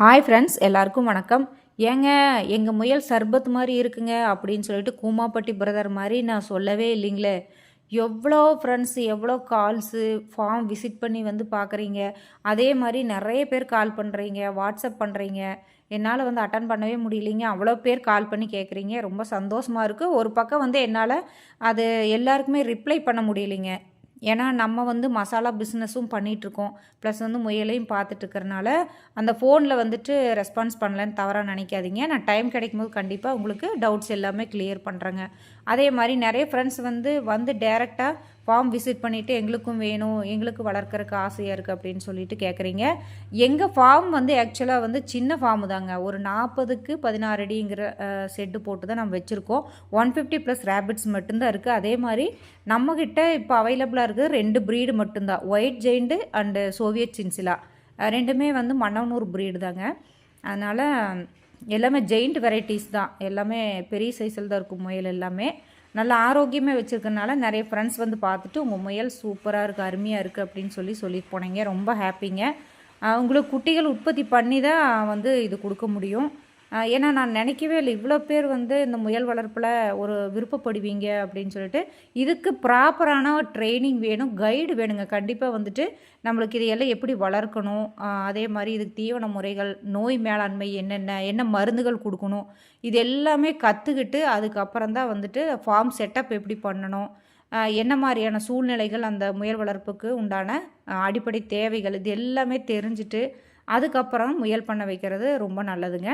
Hi friends எல்லாருக்கும் வணக்கம். ஏங்க எங்கள் முயல் சர்பத் மாதிரி இருக்குங்க அப்படின்னு சொல்லிட்டு கூமாப்பட்டி பிரதர் மாதிரி நான் சொல்லவே இல்லைங்களே. எவ்வளோ ஃப்ரெண்ட்ஸ் எவ்வளோ கால்ஸு ஃபார்ம் விசிட் பண்ணி வந்து பார்க்குறீங்க. அதே மாதிரி நிறைய பேர் கால் பண்ணுறீங்க வாட்ஸ்அப் பண்ணுறீங்க என்னால் வந்து அட்டன் பண்ணவே முடியலைங்க. அவ்வளோ பேர் கால் பண்ணி கேட்குறீங்க ரொம்ப சந்தோஷமாக இருக்குது ஒரு பக்கம் வந்து என்னால் அது எல்லாருக்குமே ரிப்ளை பண்ண முடியலைங்க. ஏன்னா நம்ம வந்து மசாலா பிஸ்னஸும் பண்ணிகிட்ருக்கோம் ப்ளஸ் வந்து முயலையும் பார்த்துட்ருக்கறனால அந்த ஃபோனில் வந்துட்டு ரெஸ்பான்ஸ் பண்ணலன்னு தவறாக நினைக்காதீங்க. நான் டைம் கிடைக்கும்போது கண்டிப்பாக உங்களுக்கு டவுட்ஸ் எல்லாமே கிளியர் பண்ணுறேங்க அதே மாதிரி நிறைய ஃப்ரெண்ட்ஸ் வந்து வந்து டேரெக்டாக ஃபார்ம் விசிட் பண்ணிவிட்டு எங்களுக்கும் வேணும் எங்களுக்கு வளர்க்குறக்கு ஆசையாக இருக்குது அப்படின்னு சொல்லிட்டு கேட்குறீங்க எங்கள் ஃபார்ம் வந்து ஆக்சுவலாக வந்து சின்ன ஃபார்மு தாங்க. ஒரு நாற்பதுக்கு பதினாறு அடிங்கிற செட்டு போட்டு தான் நம்ம வச்சுருக்கோம். ஒன் ஃபிஃப்டி ப்ளஸ் ரேபிட்ஸ் மட்டும்தான் இருக்குது அதே மாதிரி நம்மக்கிட்ட இப்போ அவைலபிளாக இருக்குது ரெண்டு ப்ரீடு மட்டும்தான். White giant and Soviet chinchilla ரெண்டுமே வந்து மன்னவனூர் ப்ரீடு தாங்க. அதனால் எல்லாமே ஜெயிண்ட் வெரைட்டிஸ் தான். எல்லாமே பெரிய சைஸில் தான் இருக்கும் முயல் எல்லாமே. நல்ல ஆரோக்கியமாக வச்சுருக்கனால நிறைய ஃப்ரெண்ட்ஸ் வந்து பார்த்துட்டு உங்கள் முயல் சூப்பராக இருக்குது அருமையாக இருக்குது அப்படின்னு சொல்லி சொல்லிட்டு போனீங்க. ரொம்ப ஹாப்பிங்க உங்களுக்கு குட்டிகள் உற்பத்தி பண்ணி தான் வந்து இது கொடுக்க முடியும். ஏன்னா நான் நினைக்கவே இல்லை. இவ்வளோ பேர் வந்து இந்த முயல் வளர்ப்பில் ஒரு விருப்பப்படுவீங்க அப்படின்னு சொல்லிட்டு. இதுக்கு ப்ராப்பரான ட்ரைனிங் வேணும் கைடு வேணுங்க. கண்டிப்பாக வந்துட்டு நம்மளுக்கு இதையெல்லாம் எப்படி வளர்க்கணும்? அதே மாதிரி இதுக்கு தீவன முறைகள் நோய் மேலாண்மை என்னென்ன என்ன மருந்துகள் கொடுக்கணும்? இது எல்லாமே கற்றுக்கிட்டு அதுக்கப்புறம் தான் வந்துட்டு ஃபார்ம் செட்டப் எப்படி பண்ணணும்? என்ன மாதிரியான சூழ்நிலைகள் அந்த முயல் வளர்ப்புக்கு உண்டான அடிப்படை தேவைகள் இது எல்லாமே தெரிஞ்சுட்டு அதுக்கப்புறம் முயல் பண்ண வைக்கிறது ரொம்ப நல்லதுங்க.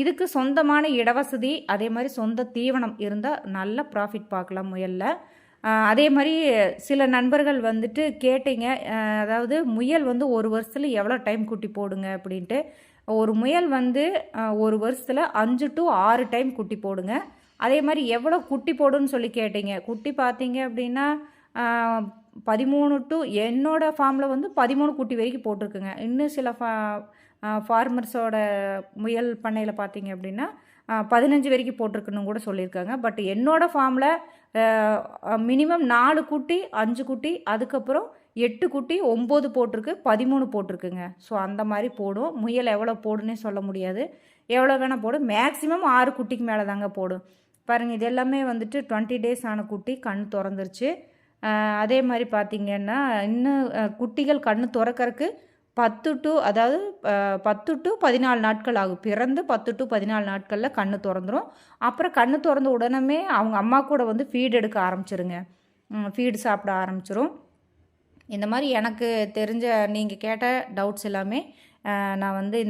இதுக்கு சொந்தமான இடவசதி அதே மாதிரி சொந்த தீவனம் இருந்தால் நல்ல ப்ராஃபிட் பார்க்கலாம் முயலில். அதே மாதிரி சில நண்பர்கள் வந்துட்டு கேட்டீங்க அதாவது முயல் வந்து ஒரு வருஷத்தில் எவ்வளோ டைம் குட்டி போடுங்க அப்படின்ட்டு. ஒரு முயல் வந்து ஒரு வருஷத்தில் அஞ்சு டு ஆறு டைம் குட்டி போடுங்க. அதே மாதிரி எவ்வளோ குட்டி போடுன்னு சொல்லி கேட்டீங்க. குட்டி பார்த்தீங்க அப்படின்னா பதிமூணு டு என்னோடய ஃபார்மில் வந்து பதிமூணு குட்டி வரைக்கும் போட்டிருக்குங்க. இன்னும் சில ஃபா ஃபார்மர்ஸோட முயல் பண்ணையில் பார்த்தீங்க அப்படின்னா பதினஞ்சு வரைக்கும் போட்டிருக்குன்னு கூட சொல்லியிருக்காங்க. பட் என்னோடய ஃபார்மில் மினிமம் நாலு குட்டி அஞ்சு குட்டி அதுக்கப்புறம் எட்டு குட்டி ஒம்பது போட்டிருக்கு பதிமூணு போட்டிருக்குங்க. ஸோ அந்த மாதிரி போடும். முயல் எவ்வளோ போடுன்னே சொல்ல முடியாது. எவ்வளோ வேணால் போடும். மேக்ஸிமம் ஆறு குட்டிக்கு மேலே தாங்க போடும். பாருங்கள் இது எல்லாமே வந்துட்டு டுவெண்ட்டி டேஸ் ஆன குட்டி கண் திறந்துருச்சு. அதே மாதிரி பார்த்திங்கன்னா இன்னும் குட்டிகள் கண் திறக்கறக்கு பத்து டு அதாவது பத்து டு பதினாலு நாட்கள் ஆகும். பிறந்து பத்து டு பதினாலு நாட்களில் கண் திறந்துடும் அப்புறம் கண் திறந்த உடனே அவங்க அம்மா கூட வந்து ஃபீட் எடுக்க ஆரம்பிச்சிருங்க. ஃபீடு சாப்பிட ஆரம்பிச்சிரும். இந்த மாதிரி எனக்கு தெரிஞ்ச நீங்கள் கேட்ட டவுட்ஸ் எல்லாமே நான் வந்து